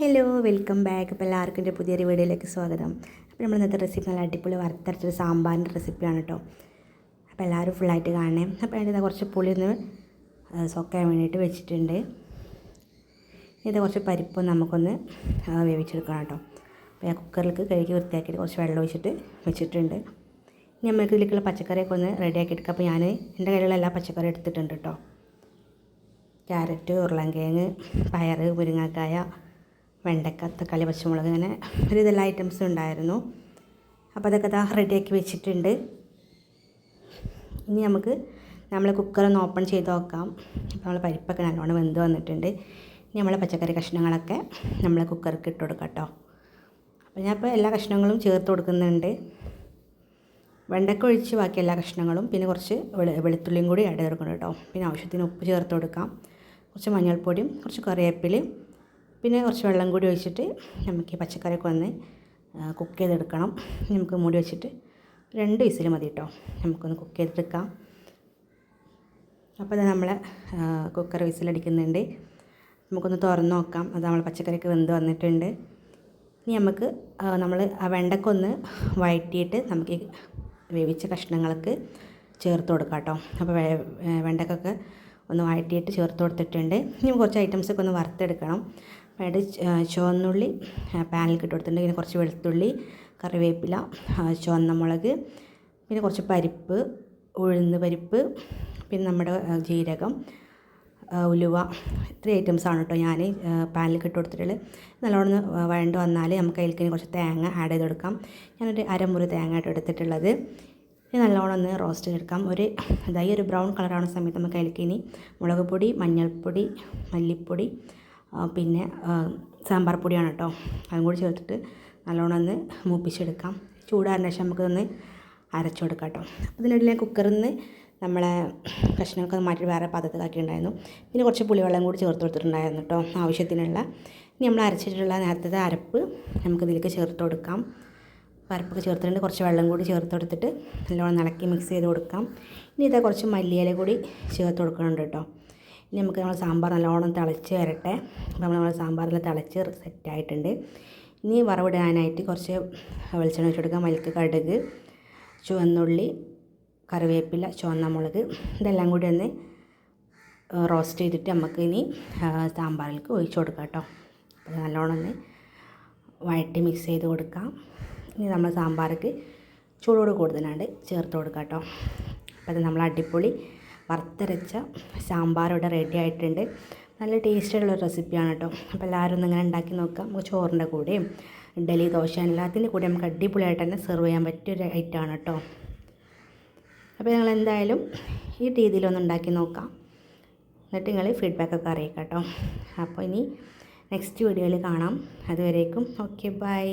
Hello welcome back. അപ്പോൾ എല്ലാവർക്കും എന്റെ പുതിയൊരു വീഡിയോയിലേക്ക് സ്വാഗതം. അപ്പോൾ നമ്മൾ ഇന്നത്തെ റെസിപ്പി നല്ല അടിപൊളി വറുത്തരച്ചൊരു സാമ്പാറിന്റെ റെസിപ്പിയാണ് കേട്ടോ അപ്പോൾ എല്ലാവരും ഫുള്ളായിട്ട് കാണണേ. അപ്പോൾ അതിന്റെ കുറച്ച് പുളി ഒന്ന് സൊക്കാൻ വേണ്ടിയിട്ട് വെച്ചിട്ടുണ്ട്. ഇത് കുറച്ച് പരിപ്പ് നമുക്കൊന്ന് വേവിച്ചെടുക്കണം കേട്ടോ അപ്പോൾ ഞാൻ കുക്കറിലേക്ക് കഴുകി വൃത്തിയാക്കിയിട്ട് കുറച്ച് വെള്ളം ഒഴിച്ചിട്ട് വെച്ചിട്ടുണ്ട്. ഇനി നമ്മൾക്ക് ഇതിലേക്കുള്ള പച്ചക്കറിയൊക്കെ ഒന്ന് റെഡിയാക്കി എടുക്കാം. അപ്പോൾ ഞാൻ എന്റെ കയ്യിലുള്ള എല്ലാ പച്ചക്കറിയും എടുത്തിട്ടുണ്ട് കേട്ടോ ക്യാരറ്റ് ഉരുളൻകിഴങ്ങ് പയർ മുരിങ്ങക്കായ വെണ്ടക്ക തക്കാളി പച്ചമുളക് അങ്ങനെ ഒരു ഇതെല്ലാം ഐറ്റംസ് ഉണ്ടായിരുന്നു. അപ്പോൾ അതൊക്കെ ദാ റെഡിയാക്കി വെച്ചിട്ടുണ്ട്. ഇനി നമുക്ക് നമ്മൾ കുക്കറൊന്ന് ഓപ്പൺ ചെയ്ത് നോക്കാം. അപ്പോൾ നമ്മൾ പരിപ്പൊക്കെ നല്ലോണം വെന്ത് വന്നിട്ടുണ്ട്. ഇനി നമ്മളെ പച്ചക്കറി കഷ്ണങ്ങളൊക്കെ നമ്മൾ കുക്കർക്ക് ഇട്ട് കൊടുക്കാം കേട്ടോ അപ്പോൾ ഞാൻ ഇപ്പോൾ എല്ലാ കഷ്ണങ്ങളും ചേർത്ത് കൊടുക്കുന്നുണ്ട്. വെണ്ടക്ക ഒഴിച്ച് ബാക്കി എല്ലാ കഷ്ണങ്ങളും പിന്നെ കുറച്ച് വെളു വെളുത്തുള്ളിയും കൂടി ആഡ് ചെയ്ത് കേട്ടോ പിന്നെ ആവശ്യത്തിന് ഉപ്പ് ചേർത്ത് കൊടുക്കാം. കുറച്ച് മഞ്ഞൾപ്പൊടിയും കുറച്ച് കറിവേപ്പിലയും പിന്നെ കുറച്ച് വെള്ളം കൂടി ഒഴിച്ചിട്ട് നമുക്ക് ഈ പച്ചക്കറിയൊക്കെ ഒന്ന് കുക്ക് ചെയ്തെടുക്കണം. നമുക്ക് മൂടി വെച്ചിട്ട് രണ്ട് വിസിൽ മതി കേട്ടോ. നമുക്കൊന്ന് കുക്ക് ചെയ്തെടുക്കാം. അപ്പോൾ അത് നമ്മളെ കുക്കർ വിസിലടിക്കുന്നുണ്ട്. നമുക്കൊന്ന് തുറന്ന് നോക്കാം. അത് നമ്മൾ പച്ചക്കറിയൊക്കെ വെന്ത് വന്നിട്ടുണ്ട്. ഇനി നമുക്ക് നമ്മൾ ആ വെണ്ടക്കൊന്ന് വഴറ്റിയിട്ട് നമുക്ക് വേവിച്ച കഷ്ണങ്ങൾക്ക് ചേർത്ത് കൊടുക്കാം കേട്ടോ. അപ്പോൾ വെണ്ടക്കൊക്കെ ഒന്ന് വഴറ്റിയിട്ട് ചേർത്ത് കൊടുത്തിട്ടുണ്ട്. ഇനി കുറച്ച് ഐറ്റംസൊക്കെ ഒന്ന് വറുത്തെടുക്കണം. അതായത് ചുവന്നുള്ളി പാനിൽ ഇട്ട് കൊടുത്തിട്ടുണ്ട്. പിന്നെ കുറച്ച് വെളുത്തുള്ളി കറിവേപ്പില ചുവന്ന മുളക് പിന്നെ കുറച്ച് പരിപ്പ് ഉഴുന്ന് പരിപ്പ് പിന്നെ നമ്മുടെ ജീരകം ഉലുവ ഇത്രയും ഐറ്റംസാണ് കേട്ടോ ഞാൻ പാനിലേക്ക് ഇട്ട് കൊടുത്തിട്ടുള്ളത്. നല്ലോണം വഴണ്ട് വന്നാൽ നമുക്ക് അതിലേക്ക് കുറച്ച് തേങ്ങ ആഡ് ചെയ്ത് കൊടുക്കാം. ഞാനൊരു അരമുറി തേങ്ങ ആയിട്ട് എടുത്തിട്ടുള്ളത്. ഇനി നല്ലോണം ഒന്ന് റോസ്റ്റ് ചെയ്തെടുക്കാം. ഒരു അതായത് ഒരു ബ്രൗൺ കളറാവുന്ന സമയത്ത് നമുക്ക് അതിലേക്ക് ഇനി മുളക് പൊടി മഞ്ഞൾപ്പൊടി മല്ലിപ്പൊടി പിന്നെ സാമ്പാർ പൊടിയാണ് കേട്ടോ. അതും കൂടി ചേർത്തിട്ട് നല്ലോണം ഒന്ന് മൂപ്പിച്ചെടുക്കാം. ചൂടാറിന് ശേഷം നമുക്കൊന്ന് അരച്ചെടുക്കാം കേട്ടോ. അപ്പോൾ ഇതിനിടയിൽ ഞാൻ കുക്കറിൽ നിന്ന് നമ്മളെ കഷ്ണമൊക്കെ മാറ്റി വേറെ പാത്രത്തിലാക്കിയിട്ടുണ്ടായിരുന്നു പിന്നെ കുറച്ച് പുളിവെള്ളം കൂടി ചേർത്ത് കൊടുത്തിട്ടുണ്ടായിരുന്നു കേട്ടോ ആവശ്യത്തിനുള്ള. ഇനി നമ്മൾ അരച്ചിട്ടുള്ള നേരത്തെ അരപ്പ് നമുക്ക് ഇതിലേക്ക് ചേർത്ത് കൊടുക്കാം. പരപ്പൊക്കെ ചേർത്തിട്ടുണ്ട്. കുറച്ച് വെള്ളം കൂടി ചേർത്ത് കൊടുത്തിട്ട് നല്ലോണം ഇളക്കി മിക്സ് ചെയ്ത് കൊടുക്കാം. ഇനി ഇതാ കുറച്ച് മല്ലിയില കൂടി ചേർത്ത് കൊടുക്കുന്നുണ്ട് കേട്ടോ. ഇനി നമുക്ക് നമ്മൾ സാമ്പാർ നല്ലോണം തിളച്ച് വരട്ടെ. അപ്പോൾ നമ്മൾ നമ്മുടെ സാമ്പാറിൽ തിളച്ച് സെറ്റായിട്ടുണ്ട്. ഇനി വറവിടാനായിട്ട് കുറച്ച് വെളിച്ചെണ്ണ വെച്ച് കൊടുക്കാം. മൽക്ക് കടുക് ചുവന്നുള്ളി കറിവേപ്പില ചുവന്ന മുളക് ഇതെല്ലാം കൂടി ഒന്ന് റോസ്റ്റ് ചെയ്തിട്ട് നമുക്ക് ഇനി സാമ്പാറിലേക്ക് ഒഴിച്ചു കൊടുക്കാം കേട്ടോ. അപ്പോൾ നല്ലോണം ഒന്ന് വഴറ്റി മിക്സ് ചെയ്ത് കൊടുക്കാം. ഇനി നമ്മൾ സാമ്പാർക്ക് ചൂടോട് കൂടുതലാണ്ട് ചേർത്ത് കൊടുക്കാം കേട്ടോ. അപ്പോൾ നമ്മൾ അടിപൊളി വറുത്തരച്ച സാമ്പാർ ഇവിടെ റെഡി ആയിട്ടുണ്ട്. നല്ല ടേസ്റ്റുള്ള ഒരു റെസിപ്പിയാണ് കേട്ടോ അപ്പോൾ എല്ലാവരും ഒന്ന് ഇങ്ങനെ ഉണ്ടാക്കി നോക്കാം. നമുക്ക് ചോറിന്റെ കൂടെയും ഇഡലി ദോശ എല്ലാത്തിന്റെ കൂടെ നമുക്ക് അടിപൊളിയായിട്ട് തന്നെ സെർവ് ചെയ്യാൻ പറ്റിയൊരു ഐറ്റമാണ് കേട്ടോ അപ്പോൾ ഞങ്ങൾ എന്തായാലും ഈ രീതിയിലൊന്ന് ഉണ്ടാക്കി നോക്കാം. എന്നിട്ട് നിങ്ങൾ ഫീഡ്ബാക്കൊക്കെ അറിയിക്കാം കേട്ടോ അപ്പോൾ ഇനി നെക്സ്റ്റ് വീഡിയോയിൽ കാണാം. അതുവരേക്കും ഓക്കെ ബൈ